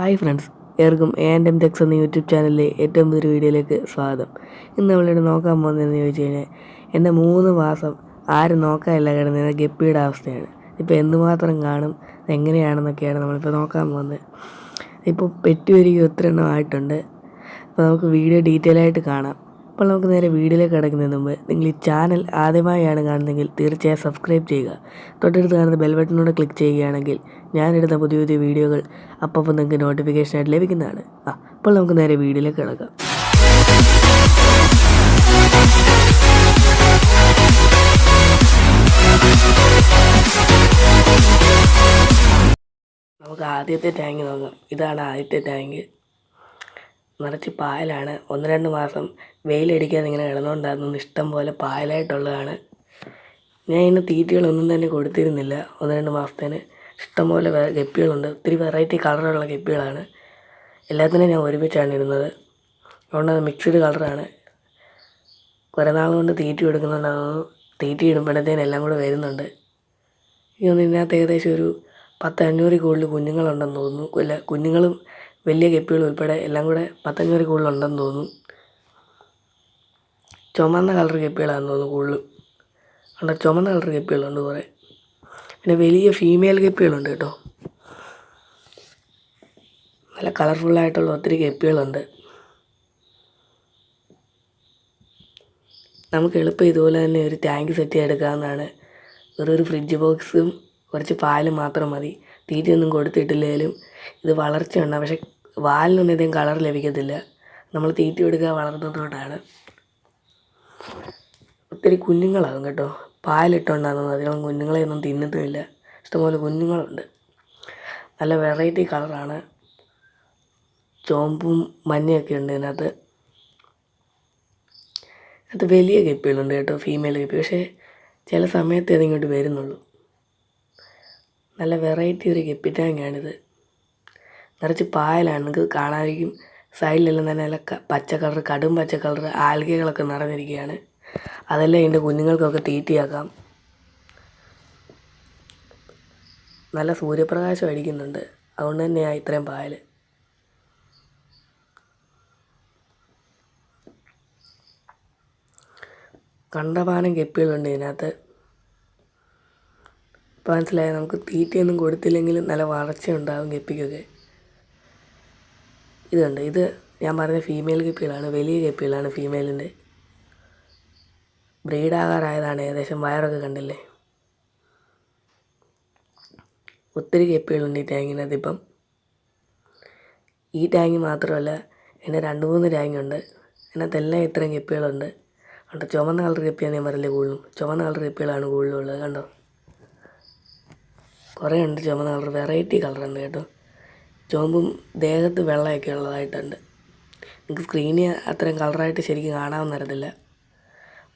Hi friends ഏർക്കും A and M Tex എന്ന YouTube ചാനലിലെ ഏറ്റവും പുതിയൊരു വീഡിയോയിലേക്ക് സ്വാഗതം. ഇന്ന് നമ്മളിവിടെ നോക്കാൻ പോകുന്നതെന്ന് ചോദിച്ചു കഴിഞ്ഞാൽ എന്റെ മൂന്ന് മാസം ആരും നോക്കാനില്ല കിടന്നിരുന്ന ഗപ്പിയുടെ അവസ്ഥയാണ്. ഇപ്പോൾ എന്തുമാത്രം കാണും എങ്ങനെയാണെന്നൊക്കെയാണ് നമ്മളിപ്പോൾ നോക്കാൻ പോകുന്നത്. ഇപ്പോൾ പെറ്റി വരിക ഒത്തിരി എണ്ണം ആയിട്ടുണ്ട്. അപ്പോൾ നമുക്ക് വീഡിയോ ഡീറ്റെയിൽ ആയിട്ട് കാണാം. അപ്പോൾ നമുക്ക് നേരെ വീഡിയോയിലേക്ക് കിടക്കുന്നതിന് മുമ്പ് നിങ്ങൾ ഈ ചാനൽ ആദ്യമായാണ് കാണുന്നതെങ്കിൽ തീർച്ചയായും സബ്സ്ക്രൈബ് ചെയ്യുക. തൊട്ടടുത്ത് കാണുന്ന ബെൽ ബട്ടണിലൂടെ ക്ലിക്ക് ചെയ്യുകയാണെങ്കിൽ ഞാനിടുന്ന പുതിയ പുതിയ വീഡിയോകൾ അപ്പോൾ നിങ്ങൾക്ക് നോട്ടിഫിക്കേഷനായിട്ട് ലഭിക്കുന്നതാണ്. ആ അപ്പോൾ നമുക്ക് നേരെ വീഡിയോയിലേക്ക് കിടക്കാം. നമുക്ക് ആദ്യത്തെ ടാങ്ക് നോക്കാം. ഇതാണ് ആദ്യത്തെ ടാങ്ക് നിറച്ച് പായലാണ്. ഒന്ന് രണ്ട് മാസം വെയിലടിക്കാതെ ഇങ്ങനെ കിടന്നുകൊണ്ടായിരുന്നു ഇഷ്ടം പോലെ പായലായിട്ടുള്ളതാണ്. ഞാൻ ഇതിന് തീറ്റകളൊന്നും തന്നെ കൊടുത്തിരുന്നില്ല. ഒന്ന് രണ്ട് മാസത്തേന് ഇഷ്ടംപോലെ ഗപ്പികളുണ്ട് ഒത്തിരി വെറൈറ്റി കളറുള്ള ഗപ്പികളാണ് എല്ലാത്തിനും ഞാൻ ഒരുമിച്ചാണ് ഇടുന്നത്. അതുകൊണ്ട് അത് മിക്സ്ഡ് കളറാണ് കുറേ നാൾ കൊണ്ട് തീറ്റ കൊടുക്കുന്നുണ്ടാകുന്നു തീറ്റി ഇടുമ്പോഴത്തേനും എല്ലാം കൂടെ വരുന്നുണ്ട്. ഇതൊന്നും ഇതിനകത്ത് ഏകദേശം ഒരു പത്ത് അഞ്ഞൂറിൽ കൂടുതൽ കുഞ്ഞുങ്ങളുണ്ടെന്ന് തോന്നുന്നു. അല്ല കുഞ്ഞുങ്ങളും വലിയ ഗപ്പികളും ഉൾപ്പെടെ എല്ലാം കൂടെ പത്തഞ്ഞൂറ് കൂടുതലുണ്ടെന്ന് തോന്നുന്നു. ചുമന്ന കളർ ഗപ്പികളാണെന്ന് തോന്നുന്നു കൂടുതലും. അവിടെ ചുമന്ന കളർ ഗപ്പികളുണ്ട് കുറേ. പിന്നെ വലിയ ഫീമെയിൽ ഗപ്പികളുണ്ട് കേട്ടോ. നല്ല കളർഫുള്ളായിട്ടുള്ള ഒത്തിരി ഗപ്പികളുണ്ട് നമുക്ക് എളുപ്പം ഇതുപോലെ തന്നെ ഒരു ടാങ്ക് സെറ്റ് ചെയ്തെടുക്കാവുന്നതാണ് വെറും ഒരു ഫ്രിഡ്ജ് ബോക്സും കുറച്ച് പാലും മാത്രം മതി. തീറ്റയൊന്നും കൊടുത്തിട്ടില്ലെങ്കിലും ഇത് വളർച്ചയുണ്ട്. പക്ഷേ വാലിനൊന്നും ഇതേം കളർ ലഭിക്കത്തില്ല. നമ്മൾ തീറ്റ കൊടുക്കുക വളർന്നതുകൊണ്ടാണ് ഒത്തിരി കുഞ്ഞുങ്ങളാകും കേട്ടോ. പാലിട്ടുണ്ടാകുന്നത് അധികം കുഞ്ഞുങ്ങളെ ഒന്നും തിന്നത്തുമില്ല. ഇഷ്ടംപോലെ കുഞ്ഞുങ്ങളുണ്ട്. നല്ല വെറൈറ്റി കളറാണ്. ചോമ്പും മഞ്ഞയൊക്കെ ഉണ്ട് ഇതിനകത്ത്. അത് വലിയ കെപ്പികളുണ്ട് കേട്ടോ ഫീമെയിൽ കെപ്പി. പക്ഷേ ചില സമയത്ത് ഇതിങ്ങോട്ട് വരുന്നുള്ളൂ. നല്ല വെറൈറ്റി ഒരു ഗപ്പി ടാങ്കാണിത് നിറച്ച് പായലാണ് നിങ്ങൾക്ക് കാണാതിരിക്കും. സൈഡിലെല്ലാം തന്നെ നല്ല പച്ച കളർ കടും പച്ച കളർ ആൽഗകളൊക്കെ നിറഞ്ഞിരിക്കുകയാണ്. അതെല്ലാം ഇതിന്റെ കുഞ്ഞുങ്ങൾക്കൊക്കെ തീറ്റിയാക്കാം. നല്ല സൂര്യപ്രകാശം അടിക്കുന്നുണ്ട്. അതുകൊണ്ട് തന്നെയാണ് ഇത്രയും പായൽ കണ്ടമാനം ഗപ്പികളുണ്ട് ഇതിനകത്ത്. മനസ്സിലായി? നമുക്ക് തീറ്റയൊന്നും കൊടുത്തില്ലെങ്കിലും നല്ല വളർച്ച ഉണ്ടാകും ഗപ്പിക്കൊക്കെ ഇത് കണ്ടോ? ഇത് ഞാൻ പറഞ്ഞ ഫീമെയിൽ ഗപ്പികളാണ് വലിയ ഗപ്പികളാണ് ഫീമെയിലിന്റെ ബ്രീഡാകാറായതാണ് ഏകദേശം വയറൊക്കെ കണ്ടില്ലേ? ഒത്തിരി ഗപ്പികളുണ്ട് ഈ ടാങ്കിനകത്ത് ഇപ്പം. ഈ ടാങ്ക് മാത്രമല്ല എന്റെ രണ്ട് മൂന്ന് ടാങ്കുണ്ട് അതിനകത്തെല്ലാം ഇത്രയും ഗപ്പികളുണ്ട് കണ്ടോ? ചുമന്ന കളർ ഗപ്പിയാണ് ഞാൻ പറയുന്നത് കൂടുതലും. ചുമന്ന കളർ ഗപ്പികളാണ് കൂടുതലുള്ളത്. കണ്ടോ? കുറേ ഉണ്ട് ചുമന്ന കളർ വെറൈറ്റി കളറുണ്ട് കേട്ടോ. ചുവമ്പും ദേഹത്ത് വെള്ളമൊക്കെ ഉള്ളതായിട്ടുണ്ട് നിങ്ങൾക്ക് സ്ക്രീനിൽ അത്രയും കളറായിട്ട് ശരിക്കും കാണാൻ തരത്തില്ല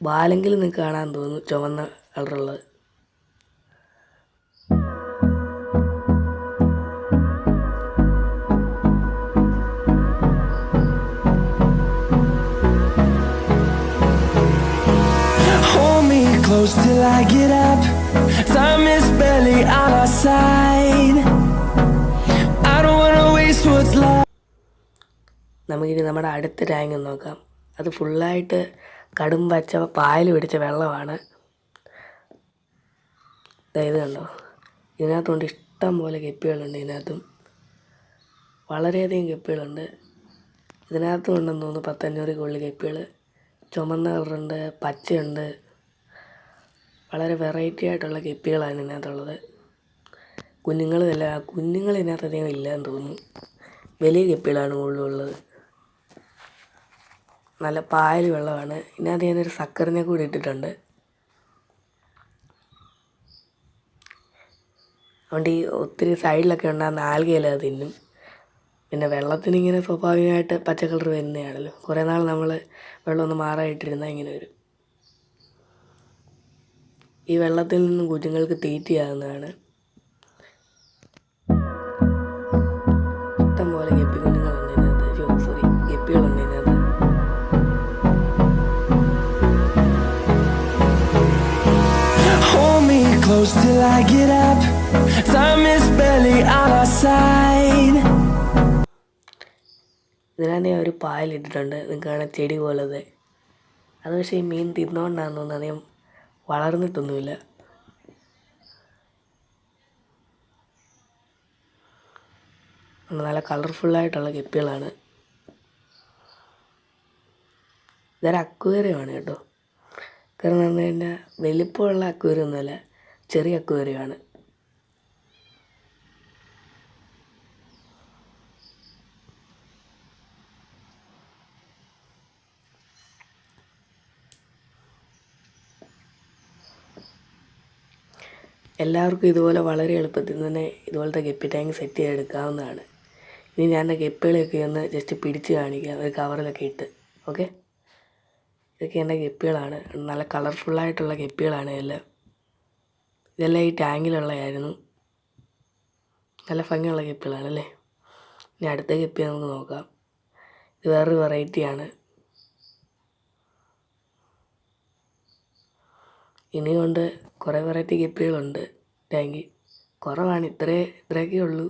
ബാലെങ്കിലും നിങ്ങൾക്ക് കാണാൻ തോന്നുന്നു ചുവന്ന കളറുള്ളത് close till I get up. Time is barely on our side. നമുക്കിനി നമ്മുടെ അടുത്ത ടാങ്ക് നോക്കാം. അത് ഫുള്ളായിട്ട് കടും പച്ച പായൽ പിടിച്ച വെള്ളമാണ്. ഇത് കണ്ടോ? ഇതിനകത്തുകൊണ്ട് ഇഷ്ടം പോലെ കെപ്പികളുണ്ട് ഇതിനകത്തും. വളരെയധികം കെപ്പികളുണ്ട്. ഇതിനകത്തും ഉണ്ടെന്ന് തോന്നുന്നു പത്തഞ്ഞൂറ് കൂടുതൽ കെപ്പികൾ ചുമന്ന കളറുണ്ട് പച്ചയുണ്ട്. വളരെ വെറൈറ്റി ആയിട്ടുള്ള കെപ്പികളാണ് ഇതിനകത്തുള്ളത്. കുഞ്ഞുങ്ങളും അല്ല കുഞ്ഞുങ്ങൾ ഇതിനകത്ത് അധികം ഇല്ലയെന്ന് തോന്നുന്നു. വലിയ കിപ്പികളാണ് മുകളിലുള്ളത്. നല്ല പായൽ വെള്ളമാണ്. ഇതിനകത്ത് ഞാനൊരു സക്കറിനെ കൂടി ഇട്ടിട്ടുണ്ട്. അതുകൊണ്ട് ഈ ഒത്തിരി സൈഡിലൊക്കെ ഉണ്ടാകുന്ന ആൽഗയില തിന്നും. പിന്നെ വെള്ളത്തിന് ഇങ്ങനെ സ്വാഭാവികമായിട്ട് പച്ചക്കളർ കളർ വരുന്നതാണല്ലോ. കുറേ നാൾ നമ്മൾ വെള്ളം ഒന്ന് മാറായിട്ടിരുന്നാൽ ഇങ്ങനെ വരും. ഈ വെള്ളത്തിൽ നിന്നും കുഞ്ഞുങ്ങൾക്ക് തീറ്റയാകുന്നതാണ്. Close till I get up. Time is barely on our side. ഇതിനാണ് ഞാൻ ഒരു പായലിട്ടിട്ടുണ്ട് നിങ്ങൾക്കാണ് ചെടി പോലത് അത് പക്ഷേ ഈ മീൻ തിന്നുകൊണ്ടാണെന്ന് തോന്നുന്നു. അധികം വളർന്നിട്ടൊന്നുമില്ല. നല്ല കളർഫുള്ളായിട്ടുള്ള ഗപ്പികളാണ് ഇതൊരു അക്വേറിയമാണ് കേട്ടോ. കാരണം കഴിഞ്ഞാൽ വലിപ്പമുള്ള അക്വേറിയം ഒന്നുമല്ല. ചെറിയ അക്വേറിയമാണ്. എല്ലാവർക്കും ഇതുപോലെ വളരെ എളുപ്പത്തിൽ തന്നെ ഇതുപോലത്തെ ഗപ്പി ടാങ്ക് സെറ്റ് ചെയ്തെടുക്കാവുന്നതാണ്. ഇനി ഞാൻ എന്റെ ഗപ്പികളെയൊക്കെ ഒന്ന് ജസ്റ്റ് പിടിച്ച് കാണിക്കാം ഒരു കവറിലൊക്കെ ഇട്ട്. ഓക്കെ ഇതൊക്കെ എന്റെ ഗപ്പികളാണ്. നല്ല കളർഫുള്ളായിട്ടുള്ള ഗപ്പികളാണ് എല്ലാം. ഇതെല്ലാം ഈ ടാങ്കിലുള്ളതായിരുന്നു. നല്ല ഭംഗിയുള്ള കെപ്പികളാണ് അല്ലേ ഇനി അടുത്ത കെപ്പി നമുക്ക് നോക്കാം. ഇത് വേറൊരു വെറൈറ്റിയാണ് ഇനിയുണ്ട് കുറേ വെറൈറ്റി കെപ്പികളുണ്ട് ടാങ്കി. കുറവാണ് ഇത്രേ ഇത്രയൊക്കെ ഉള്ളൂ.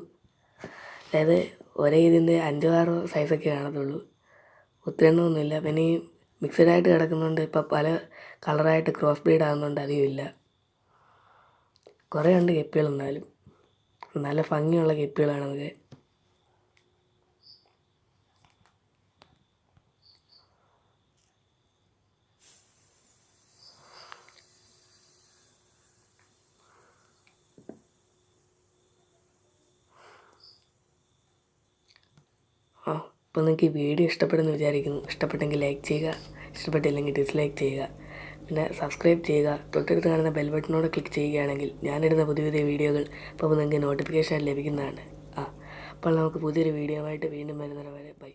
അതായത് ഒരേ ഇതിന്റെ അഞ്ചോ ആറോ സൈസൊക്കെ കാണത്തുള്ളൂ. ഒത്തിരി ഒന്നുമില്ല. പിന്നെ ഈ മിക്സഡായിട്ട് കിടക്കുന്നുണ്ട് ഇപ്പോൾ പല കളറായിട്ട് ക്രോസ് ബ്രീഡ് ആകുന്നുണ്ട് അധികം ഇല്ല കുറേ ഉണ്ട് ഗപ്പികൾ എന്നാലും. നല്ല ഭംഗിയുള്ള കെപ്പികളാണ് ആ അപ്പോൾ നിങ്ങൾക്ക് ഈ വീഡിയോ ഇഷ്ടപ്പെടുന്നു വിചാരിക്കുന്നു. ഇഷ്ടപ്പെട്ടെങ്കിൽ ലൈക്ക് ചെയ്യുക. ഇഷ്ടപ്പെട്ടില്ലെങ്കിൽ ഡിസ്ലൈക്ക് ചെയ്യുക. പിന്നെ സബ്സ്ക്രൈബ് ചെയ്യുക. തൊട്ടടുത്ത് കാണുന്ന ബെൽ ബട്ടണോട് ക്ലിക്ക് ചെയ്യുകയാണെങ്കിൽ ഞാനിടുന്ന പുതിയ പുതിയ വീഡിയോകൾ അപ്പോൾ നിങ്ങൾക്ക് നോട്ടിഫിക്കേഷൻ ലഭിക്കുന്നതാണ്. ആ അപ്പോൾ നമുക്ക് പുതിയൊരു വീഡിയോ ആയിട്ട് വീണ്ടും വരുന്നത് വരെ ബൈ